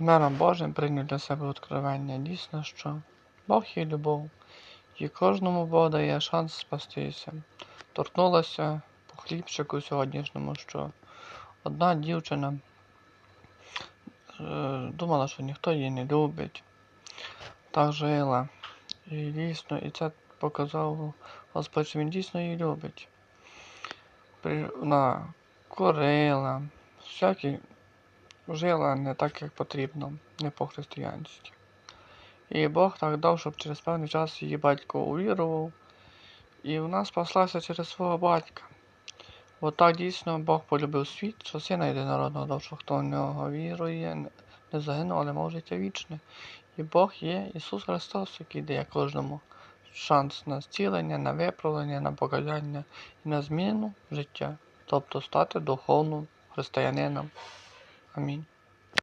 миром Божим прийняв для себе відкривання. Дійсно, що Бог є любов, і кожному Бог дає шанс спастися. Торкнулася по хлібчику сьогоднішньому, що одна дівчина е, думала, що ніхто її не любить. Так жила. І дійсно, і це показав Господь, що він дійсно її любить. Вона курила, всякі жила не так, як потрібно, не по-християнськи. І Бог так дав, щоб через певний час її батько увірував, і вона спаслася через свого батька. Бо так дійсно Бог полюбив світ, що сина єдинородного дав, що хто в нього вірує, не загинув, але мав життя вічне. І Бог є Ісус Христос, який дає кожному шанс на зцілення, на виправлення, на покаяння і на зміну життя, тобто стати духовним християнином. I mean.